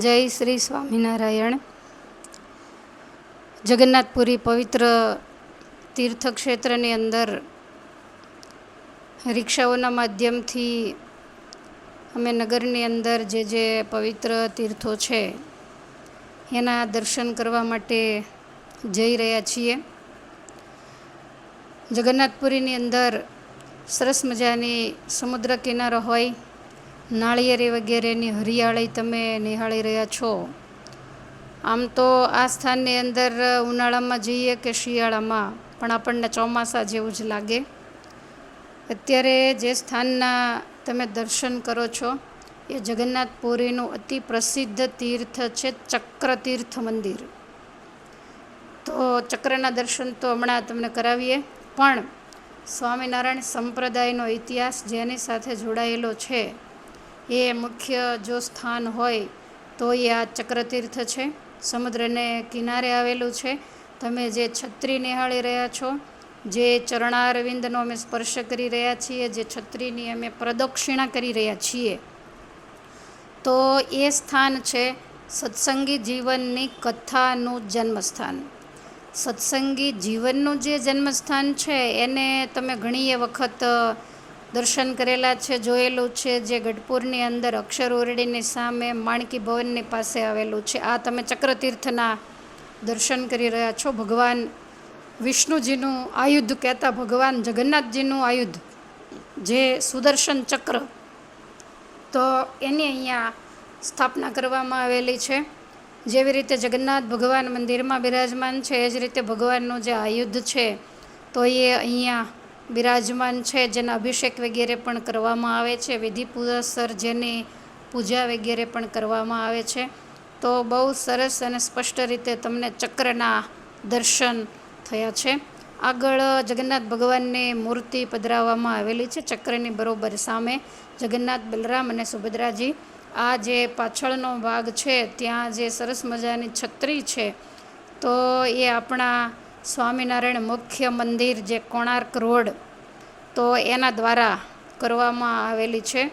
જય શ્રી સ્વામિનારાયણ. જગન્નાથપુરી પવિત્ર તીર્થક્ષેત્રની અંદર રિક્ષાઓના માધ્યમથી અમે નગરની અંદર જે જે પવિત્ર તીર્થો છે, એના દર્શન કરવા માટે જઈ રહ્યા છીએ. જગન્નાથપુરીની અંદર સરસ મજાની સમુદ્ર કિનારો હોય નાળિયેરી વગેરેની હરિયાળી તમે નિહાળી રહ્યા છો. આમ તો આ સ્થાનની અંદર ઉનાળામાં જઈએ કે શિયાળામાં? પણ આપણને ચોમાસા જેવું જ લાગે. અત્યારે જે સ્થાનના તમે દર્શન કરો છો, એ જગન્નાથપુરીનું અતિ પ્રસિદ્ધ તીર્થ છે ચક્ર તીર્થ મંદિર. તો ચક્રના દર્શન તો હમણાં તમને કરાવીએ, પણ સ્વામિનારાયણ સંપ્રદાયનો ઇતિહાસ જેની સાથે જોડાયેલો છે એ મુખ્ય જો સ્થાન હોય, તો એ આ ચક્રતીર્થ છે. સમુદ્રને કિનારે આવેલું છે. તમે જે છત્રી નિહાળી રહ્યા છો, જે ચરણારવિંદનો અમે સ્પર્શ કરી રહ્યા છીએ, જે છત્રીની અમે પ્રદક્ષિણા કરી રહ્યા છીએ, તો એ સ્થાન છે સત્સંગી જીવનની કથાનું જન્મસ્થાન. સત્સંગી જીવનનું જે જન્મસ્થાન છે, એને તમે ઘણીએ વખત દર્શન કરેલા છે, જોયેલું છે, જે ગઢપુરની અંદર અક્ષર ઓરડીની સામે માણકી ભવનની પાસે આવેલું છે. આ તમે ચક્રતીર્થના દર્શન કરી રહ્યા છો. ભગવાન વિષ્ણુજીનું આયુધ કહેતા ભગવાન જગન્નાથજીનું આયુધ, જે સુદર્શન ચક્ર. તો એની અહીંયા સ્થાપના કરવામાં આવેલી છે. જેવી રીતે જગન્નાથ ભગવાન મંદિરમાં બિરાજમાન છે, એ જ રીતે ભગવાનનું જે આયુધ છે, તો એ અહીંયા બિરાજમાન છે, જેના અભિષેક વગેરે પણ કરવામાં આવે છે, વિધિ પૂજાસર જેની પૂજા વગેરે પણ કરવામાં આવે છે. તો બહુ સરસ અને સ્પષ્ટ રીતે તમને ચક્રના દર્શન થયા છે. આગળ જગન્નાથ ભગવાનની મૂર્તિ પધરાવવામાં આવેલી છે, ચક્રની બરોબર સામે. જગન્નાથ બલરામ અને સુભદ્રાજી, આ જે પાછળનો ભાગ છે, ત્યાં જે સરસ મજાની છત્રી છે, તો એ આપણા સ્વામિનારાયણ મુખ્ય મંદિર જે કોણાર્ક રોડ, તો એના દ્વારા કરવામાં આવેલી છે.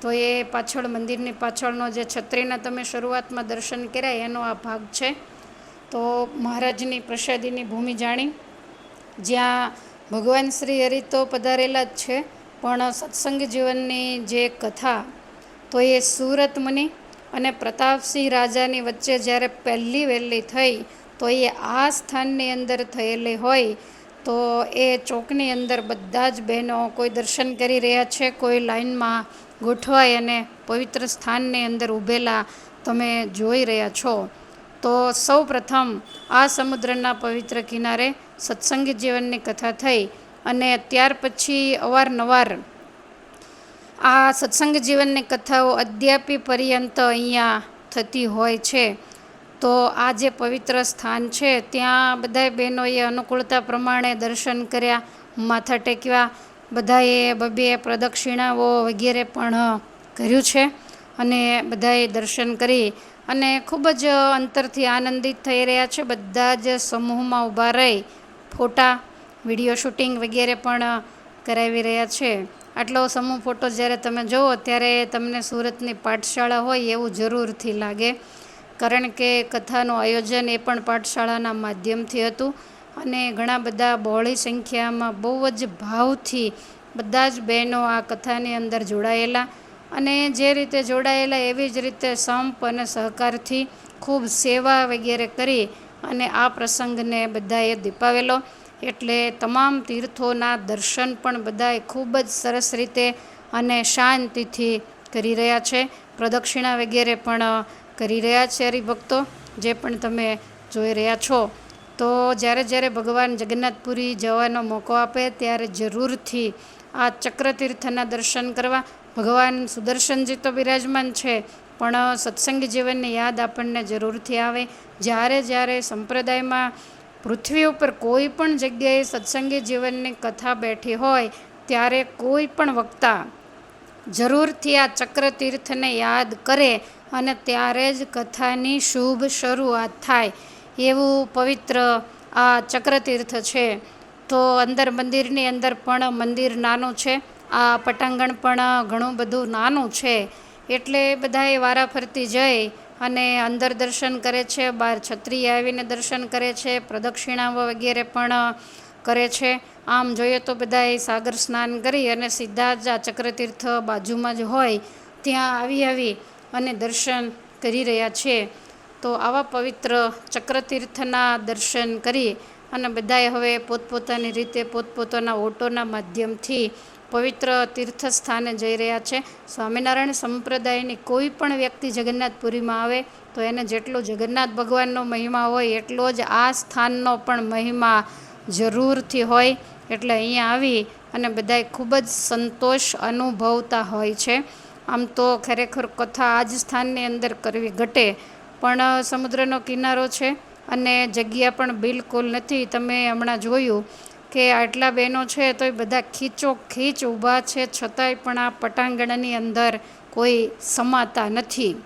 તો એ પાછળ મંદિરની પાછળનો જે છત્રીના તમે શરૂઆતમાં દર્શન કર્યા, એનો આ ભાગ છે. તો મહારાજની પ્રસાદીની ભૂમિ જાણી. જ્યાં ભગવાન શ્રી હરિ તો પધારેલા જ છે, પણ સત્સંગ જીવનની જે કથા, તો એ સુરત મુનિ અને પ્રતાપસિંહ રાજાની વચ્ચે જ્યારે પહેલી વહેલી થઈ, તો એ આ સ્થાનની અંદર થયેલી હોય, તો એ ચોકની અંદર બધા જ બહેનો કોઈ દર્શન કરી રહ્યા છે, કોઈ લાઈનમાં ગોઠવાય અને પવિત્ર સ્થાનની અંદર ઊભેલા તમે જોઈ રહ્યા છો. તો સૌ પ્રથમ આ સમુદ્રના પવિત્ર કિનારે સત્સંગી જીવનની કથા થઈ અને ત્યાર પછી અવારનવાર આ સત્સંગ જીવનની કથાઓ અદ્યાપી પર્યંત અહીંયા થતી હોય છે. તો આ જે પવિત્ર સ્થાન છે, ત્યાં બધાએ બહેનોએ અનુકૂળતા પ્રમાણે દર્શન કર્યા, માથા ટેક્યા બધાએ બબે પ્રદક્ષિણાઓ વગેરે પણ કર્યું છે અને બધાએ દર્શન કરી અને ખૂબ જ અંતરથી આનંદિત થઈ રહ્યા છે. બધા જ સમૂહમાં ઊભા રહી ફોટા, વીડિયો શૂટિંગ વગેરે પણ કરાવી રહ્યા છે. આટલો સમૂહ ફોટો જ્યારે તમે જુઓ ત્યારે તમને સુરતની પાઠશાળા હોય એવું જરૂરથી લાગે. કારણ કે કથાનું આયોજન એ પણ પાઠશાળાના માધ્યમથી હતું અને ઘણા બધા બહોળી સંખ્યામાં બહુ જ ભાવથી બધા જ બહેનો આ કથાની અંદર જોડાયેલા અને જે રીતે જોડાયેલા એવી જ રીતે સંપ અને સહકારથી ખૂબ સેવા વગેરે કરી અને આ પ્રસંગને બધાએ દીપાવેલો. એટલે તમામ તીર્થોના દર્શન પણ બધાએ ખૂબ જ સરસ રીતે અને શાંતિથી કરી રહ્યા છે. પ્રદક્ષિણા વગેરે પણ કરી રહ્યા છે હરિભક્તો, જે પણ તમે જોઈ રહ્યા છો. તો જ્યારે જ્યારે ભગવાન જગન્નાથપુરી જવાનો મોકો આપે, ત્યારે જરૂરથી આ ચક્રતીર્થના દર્શન કરવા. ભગવાન સુદર્શનજી તો બિરાજમાન છે, પણ સત્સંગ જીવનની યાદ આપણને જરૂરથી આવે. જ્યારે જ્યારે સંપ્રદાયમાં પૃથ્વી ઉપર કોઈ પણ જગ્યાએ સત્સંગી જીવનની કથા બેઠી હોય, ત્યારે કોઈ પણ વક્તા જરૂરથી આ ચક્ર તીર્થને યાદ કરે અને ત્યારે જ કથાની શુભ શરૂઆત થાય. એવું પવિત્ર આ ચક્રતીર્થ છે. તો અંદર મંદિરની અંદર પણ મંદિર નાનું છે. આ પટાંગણ પણ ઘણું બધું નાનું છે. એટલે બધાએ વારાફરતી જઈ અને અંદર દર્શન કરે છે બહાર છત્રી આવીને દર્શન કરે છે પ્રદક્ષિણા વગેરે પણ કરે છે. આમ જોઈએ તો બધાએ સાગર સ્નાન કરી અને સીધા જ આ ચક્રતીર્થ બાજુમાં જ હોય, ત્યાં આવી આવી અને દર્શન કરી રહ્યા છે. તો આવા પવિત્ર ચક્રતીર્થના દર્શન કરી અને બધાએ હવે પોતપોતાની રીતે પોતપોતાના ઓટોના માધ્યમથી પવિત્ર તીર્થ સ્થાને જઈ રહ્યા છે. સ્વામિનારાયણ સંપ્રદાયની કોઈ પણ વ્યક્તિ જગન્નાથપુરીમાં આવે તો એને જેટલો જગન્નાથ ભગવાનનો મહિમા હોય, એટલો જ આ સ્થાનનો પણ મહિમા જરૂરથી હોય. એટલે અહીંયા આવી અને બધાએ ખૂબ જ સંતોષ અનુભવતા હોય છે. આમ તો ખરેખર કથા આ જ સ્થાનની અંદર કરવી ઘટે. પણ, સમુદ્રનો કિનારો છે અને જગ્યા પણ બિલકુલ નથી. તમે હમણાં જોયું કે આટલા બહેનો છે તો એ બધા ખીચો ખીચ ઊભા છે, છતાંય પણ આ પટાંગણની અંદર કોઈ સમાતા નથી.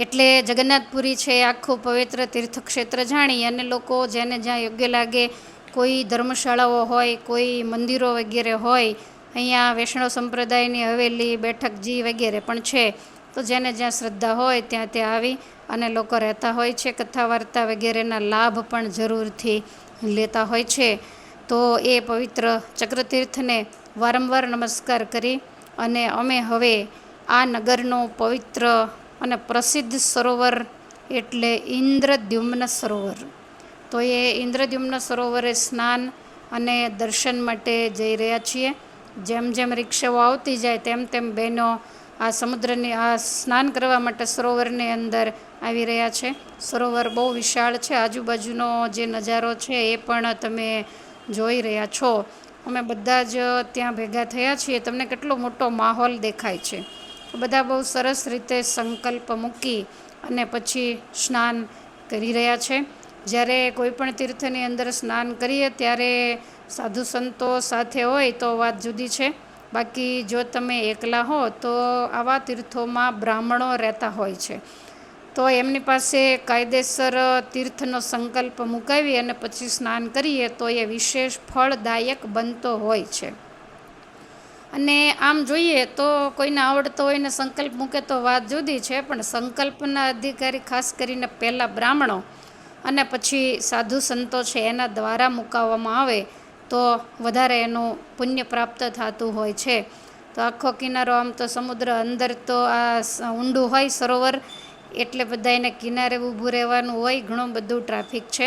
એટલે જગન્નાથપુરી છે આખું પવિત્ર તીર્થક્ષેત્ર જાણી અને લોકો જેને જ્યાં યોગ્ય લાગે, કોઈ ધર્મશાળાઓ હોય, કોઈ મંદિરો વગેરે હોય, અહીંયા વૈષ્ણવ સંપ્રદાયની હવેલી, બેઠકજી વગેરે પણ છે. તો જેને જ્યાં શ્રદ્ધા હોય ત્યાં ત્યાં આવી અને લોકો રહેતા હોય છે. કથા વાર્તા વગેરેના લાભ પણ જરૂરથી લેતા હોય છે. તો એ પવિત્ર ચક્રતીર્થને વારંવાર નમસ્કાર કરી અને અમે હવે આ નગરનો પવિત્ર અને પ્રસિદ્ધ સરોવર એટલે ઇન્દ્રદ્યુમ્ન સરોવર. તો એ ઇન્દ્રદ્યુમ્ન સરોવરે સ્નાન અને દર્શન માટે જઈ રહ્યા છીએ. જેમ જેમ રિક્ષાઓ આવતી જાય તેમ તેમ બહેનો આ સમુદ્રની, આ સ્નાન કરવા માટે સરોવરની અંદર આવી રહ્યા છે. સરોવર બહુ વિશાળ છે. આજુબાજુનો જે નજારો છે એ પણ તમે જોઈ રહ્યા છો. અમે બધા જ ત્યાં ભેગા થયા છીએ. તમને કેટલો મોટો માહોલ દેખાય છે. બધા બહુ સરસ રીતે સંકલ્પ મૂકી અને પછી સ્નાન કરી રહ્યા છે. જ્યારે કોઈ પણ તીર્થની અંદર સ્નાન કરીએ ત્યારે સાધુ સંતો સાથે હોય તો વાત જુદી છે. બાકી જો તમે એકલા હો તો આવા તીર્થોમાં બ્રાહ્મણો રહેતા હોય છે. તો એમની પાસે કાયદેસર તીર્થનો સંકલ્પ મુકાવી અને પછી સ્નાન કરીએ તો એ વિશેષ ફળદાયક બનતો હોય છે. અને આમ જોઈએ તો કોઈને આવડતો હોય ને સંકલ્પ મૂકે તો વાત જુદી છે, પણ સંકલ્પના અધિકારી ખાસ કરીને પહેલાં બ્રાહ્મણો અને પછી સાધુ સંતો છે એના દ્વારા મુકાવવામાં આવે તો વધારે એનું પુણ્ય પ્રાપ્ત થતું હોય છે. તો આખો કિનારો આમ તો સમુદ્ર અંદર તો આ ઊંડું હોય સરોવર એટલે બધા એને કિનારે ઊભું રહેવાનું હોય, ઘણું બધું ટ્રાફિક છે.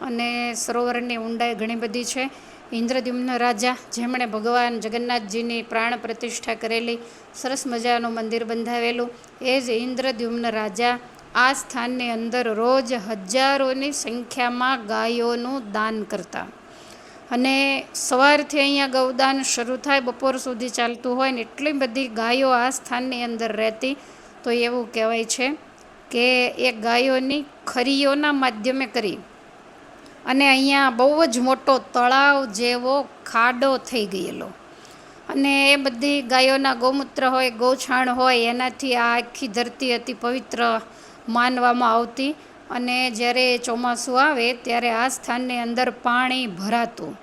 અને સરોવરની ઊંડાઈ ઘણી બધી છે. ઇન્દ્રદ્યુમ્ન રાજા, જેમણે ભગવાન જગન્નાથજીની પ્રાણ પ્રતિષ્ઠા કરેલી, સરસ મજાનું મંદિર બંધાવેલું, એ જ ઇન્દ્રદ્યુમ્ન રાજા આ સ્થાનની અંદર રોજ હજારોની સંખ્યામાં ગાયોનું દાન કરતા. અને સવારથી અહીંયા ગૌદાન શરૂ થાય, બપોર સુધી ચાલતું હોય ને એટલી બધી ગાયો આ સ્થાનની અંદર રહેતી, તો એવું કહેવાય છે. કે એ ગાયોની ખરીઓના માધ્યમે કરી. અને અહીંયા બહુ જ મોટો તળાવ જેવો ખાડો થઈ ગયેલો. અને એ બધી ગાયોના ગૌમૂત્ર હોય, ગૌછાણ હોય, એનાથી આ આખી ધરતી અતિ પવિત્ર માનવામાં આવતી. અને જ્યારે ચોમાસું આવે ત્યારે આ સ્થાનની અંદર પાણી ભરાતું.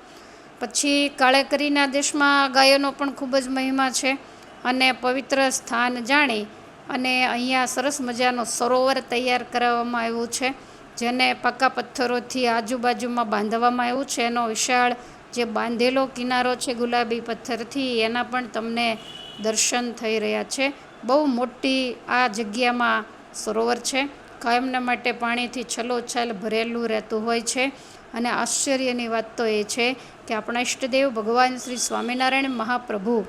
પછી કાળેકરીના દેશમાં ગાયોનો પણ ખૂબ જ મહિમા છે. અને પવિત્ર સ્થાન જાણી અને અહીંયા સરસ મજાનો સરોવર તૈયાર કરાવવામાં આવ્યું છે, જેને પાકા પથ્થરોથી આજુબાજુમાં બાંધવામાં આવ્યું છે. એનો વિશાળ જે બાંધેલો કિનારો છે ગુલાબી પથ્થરથી, એના પણ તમને દર્શન થઈ રહ્યા છે. બહુ મોટી આ જગ્યામાં સરોવર છે. કાયમના માટે પાણીથી છલોછલ ભરેલું રહેતું હોય છે. અને આશ્ચર્યની વાત તો એ છે કે આપણા ઈષ્ટદેવ ભગવાન શ્રી સ્વામિનારાયણ મહાપ્રભુ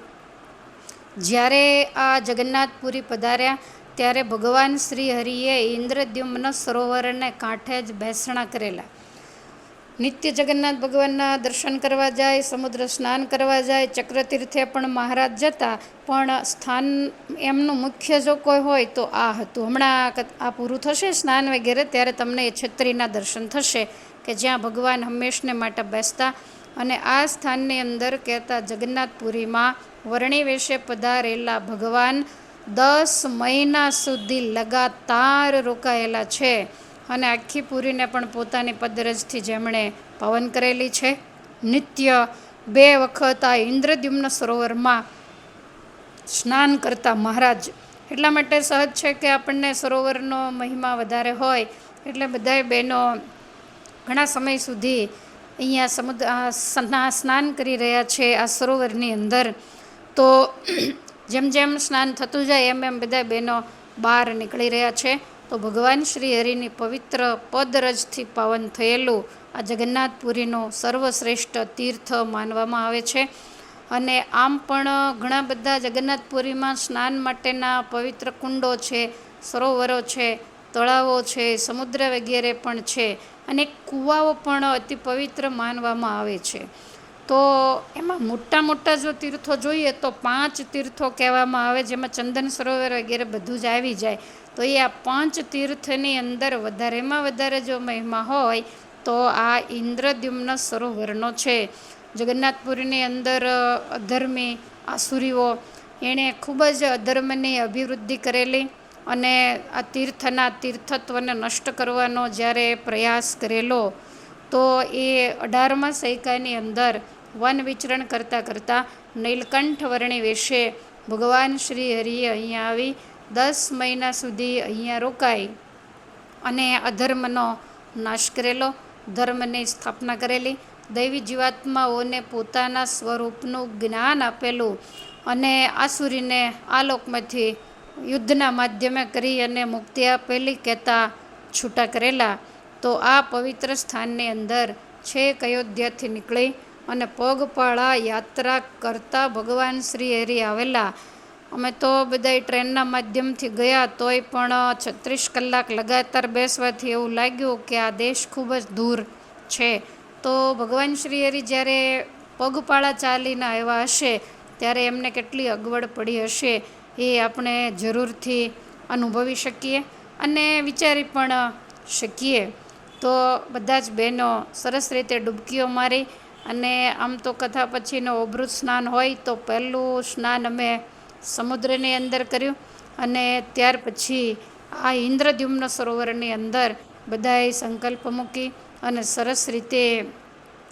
જ્યારે આ જગન્નાથપુરી પધાર્યા, ત્યારે ભગવાન શ્રી હરિએ ઇન્દ્રદ્યુમ્ન સરોવરને કાંઠે જ બેસણા કરેલા. નિત્ય જગન્નાથ ભગવાનના દર્શન કરવા જાય, સમુદ્ર સ્નાન કરવા જાય, ચક્રતીર્થે પણ મહારાજ જતા, પણ સ્થાન એમનું મુખ્ય જો કોઈ હોય તો આ હતું. હમણાં આ પૂરું થશે સ્નાન વગેરે, ત્યારે તમને એ છત્રીના દર્શન થશે, કે જ્યાં ભગવાન હંમેશને માટે બેસતા અને આ સ્થાનની અંદર કહેતા જગન્નાથપુરીમાં વર્ણી વેશે પધારેલા ભગવાન દસ મહિના સુધી લગાતાર રોકાયેલા છે અને આખી પુરીને પણ પોતાની પદરજથી જેમણે પવન કરેલી છે. નિત્ય બે વખત આ ઇન્દ્રદ્યુમ્ન સરોવરમાં સ્નાન કરતા મહારાજ. એટલા માટે સહજ છે કે આપણને સરોવરનો મહિમા વધારે હોય. એટલે બધાએ બહેનો ઘણા સમય સુધી અહીંયા સમુદ્ર સ્નાન કરી રહ્યા છે આ સરોવરની અંદર. તો જેમ જેમ સ્નાન થતું જાય, એમ એમ બધા બહેનો બહાર નીકળી રહ્યા છે. તો ભગવાન શ્રી હરિની પવિત્ર પદરજથી પાવન થયેલું આ જગન્નાથપુરીનું સર્વશ્રેષ્ઠ તીર્થ માનવામાં આવે છે. અને આમ પણ ઘણા બધા જગન્નાથપુરીમાં સ્નાન માટેના પવિત્ર કુંડો છે, સરોવરો છે, તળાવો છે, સમુદ્ર વગેરે પણ છે. અને કૂવાઓ પણ અતિ પવિત્ર માનવામાં આવે છે. તો એમાં મોટા મોટા જો તીર્થો જોઈએ તો પાંચ તીર્થો કહેવામાં આવે, જેમાં ચંદન સરોવર વગેરે બધું જ આવી જાય. તો એ આ પાંચ તીર્થની અંદર વધારેમાં વધારે જો મહિમા હોય, તો આ ઇન્દ્રદ્યુમ્ન સરોવરનો છે. જગન્નાથપુરીની અંદર અધર્મી આસુરીઓ, એણે ખૂબ જ અધર્મની અભિવૃદ્ધિ કરેલી અને આ તીર્થના તીર્થત્વને નષ્ટ કરવાનો જ્યારે પ્રયાસ કરેલો, તો એ અઢારમા સૈકાની અંદર વન વિચરણ કરતાં કરતાં નીલકંઠ વર્ણી વેશે ભગવાન શ્રી હરિએ અહીંયા આવી દસ મહિના સુધી અહીંયા રોકાઈ અને અધર્મનો નાશ કરેલો, ધર્મની સ્થાપના કરેલી, દૈવી જીવાત્માઓને પોતાના સ્વરૂપનું જ્ઞાન આપેલું અને આસુરીને આ લોકમાંથી યુદ્ધના માધ્યમે કરી અને મુક્તિ આપેલી કહેતા છૂટા કરેલા. તો આ પવિત્ર સ્થાનની અંદર છેક અયોધ્યાથી નીકળી અને પગપાળા યાત્રા કરતા ભગવાન શ્રી હરિ આવેલા. અમે તો બધાય ટ્રેનના માધ્યમથી ગયા તોય પણ છત્રીસ કલાક લગાતાર બેસવાથી એવું લાગ્યું કે આ દેશ ખૂબ જ દૂર છે. તો ભગવાન શ્રી હરિ જ્યારે પગપાળા ચાલીને આવ્યા હશે ત્યારે એમને કેટલી અગવડ પડી હશે એ આપણે જરૂરથી અનુભવી શકીએ અને વિચારી પણ શકીએ. તો બધા જ બહેનો સરસ રીતે ડૂબકીઓ મારી અને આમ તો કથા પછીનો અભૃત સ્નાન હોય તો પહેલું સ્નાન અમે સમુદ્રની અંદર કર્યું અને ત્યાર પછી આ ઇન્દ્રદ્યુમ્ન સરોવરની અંદર બધાએ સંકલ્પ મૂકી અને સરસ રીતે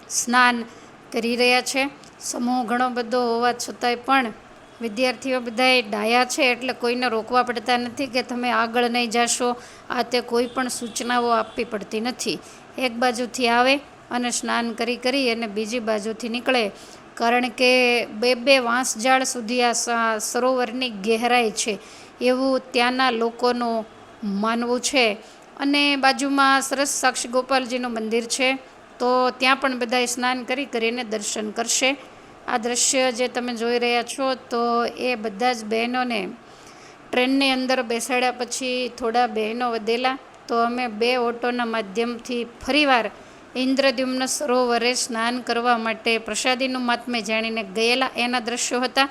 સ્નાન કરી રહ્યા છે. સમૂહ ઘણો બધો હોવા છતાંય પણ વિદ્યાર્થીઓ બધાએ ડાયા છે એટલે કોઈને રોકવા પડતા નથી કે તમે આગળ નહીં જાશો. આ તે કોઈ પણ સૂચનાઓ આપવી પડતી નથી. એક બાજુથી આવે અને સ્નાન કરી કરી અને બીજી બાજુથી નીકળે. કારણ કે બે બે વાંસજાળ સુધી આ સરોવરની ગહેરાઈ છે. એવું ત્યાંના લોકોનું માનવું છે. અને બાજુમાં સરસ સાક્ષી ગોપાલજીનું મંદિર છે. તો ત્યાં પણ બધાએ સ્નાન કરી કરીને દર્શન કરશે. આ દ્રશ્ય જે તમે જોઈ રહ્યા છો, તો એ બધા જ બહેનોને ટ્રેનની અંદર બેસાડ્યા પછી થોડા બહેનો વધેલા. તો અમે બે ઓટોના માધ્યમથી ફરીવાર ઇન્દ્રદ્યુમ્ન સરોવરે સ્નાન કરવા માટે પ્રસાદીનું મહાત્મ્ય જાણીને ગયેલા એના દ્રશ્યો હતા.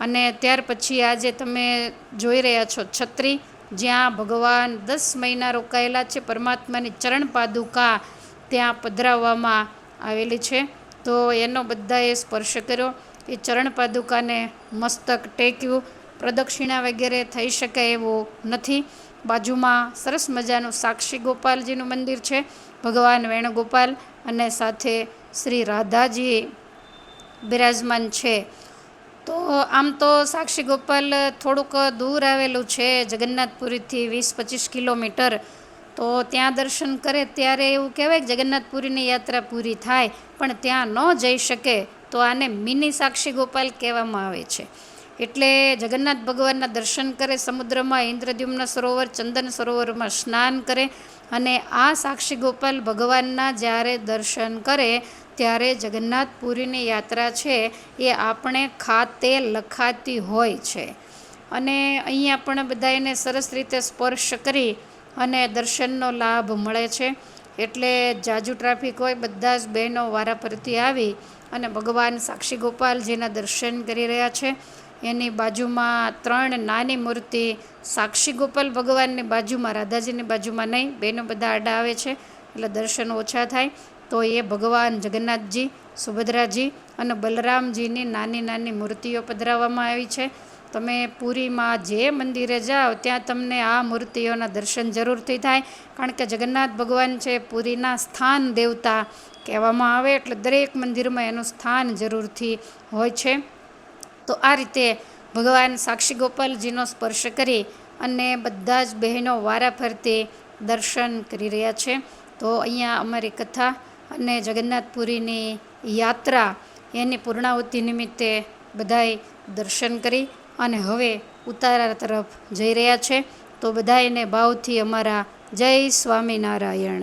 અને ત્યાર પછી આજે તમે જોઈ રહ્યા છો છત્રી, જ્યાં ભગવાન દસ મહિના રોકાયેલા છે, પરમાત્માની ચરણ પાદુકા ત્યાં પધરાવવામાં આવેલી છે. તો એનો બધાએ સ્પર્શ કર્યો. એ ચરણ પાદુકાને મસ્તક ટેક્યું. પ્રદક્ષિણા વગેરે થઈ શકે એવું નથી. બાજુમાં સરસ મજાનું સાક્ષી ગોપાલજીનું મંદિર છે, ભગવાન વેણુગોપાલ અને સાથે શ્રી રાધાજી બિરાજમાન છે. તો આમ તો સાક્ષી ગોપાલ થોડુંક દૂર આવેલું છે, જગન્નાથપુરીથી વીસ પચીસ કિલોમીટર. તો ત્યાં દર્શન કરે ત્યારે એવું કહેવાય કે જગન્નાથપુરીની યાત્રા પૂરી થાય, પણ ત્યાં ન જઈ શકે તો આને મિની સાક્ષી ગોપાલ કહેવામાં આવે છે. એટલે જગન્નાથ ભગવાનના દર્શન કરે, સમુદ્રમાં ઇન્દ્રદ્યુમ્ન સરોવર, ચંદન સરોવરમાં સ્નાન કરે અને આ સાક્ષી ગોપાલ ભગવાનના જ્યારે દર્શન કરે, ત્યારે જગન્નાથપુરીની યાત્રા છે એ આપણે ખાતે લખાતી હોય છે. અને અહીંયા પણ બધાને સરસ રીતે સ્પર્શ કરી અને દર્શનનો લાભ મળે છે. એટલે જાજુ ટ્રાફિક હોય, બધા જ બહેનો વારા પરથી આવી અને ભગવાન સાક્ષી ગોપાલજીના દર્શન કરી રહ્યા છે. એની બાજુમાં ત્રણ નાની મૂર્તિ સાક્ષી ગોપાલ ભગવાનની બાજુમાં, રાધાજીની બાજુમાં નહીં બહેનો બધા આડા આવે છે, એટલે દર્શન ઓછા થાય. તો એ ભગવાન જગન્નાથજી, સુભદ્રાજી અને બલરામજીની નાની નાની મૂર્તિઓ પધરાવવામાં આવી છે. તમે પુરીમાં જે મંદિરે જાઓ, ત્યાં તમને આ મૂર્તિઓના દર્શન જરૂરથી થાય. કારણ કે જગન્નાથ ભગવાન છે પુરીના સ્થાન દેવતા કહેવામાં આવે, એટલે દરેક મંદિરમાં એનું સ્થાન જરૂરથી હોય છે. તો આ રીતે ભગવાન સાક્ષી ગોપાલજીનો સ્પર્શ કરી અને બધા જ બહેનો વારા ફરતે દર્શન કરી રહ્યા છે. તો અહીંયા અમારી કથા અને જગન્નાથપુરીની યાત્રા એની પૂર્ણાહુતિ નિમિત્તે બધાએ દર્શન કરી અને હવે ઉતારા તરફ જઈ રહ્યા છે. તો બધાયને ભાવથી અમારા જય સ્વામિનારાયણ.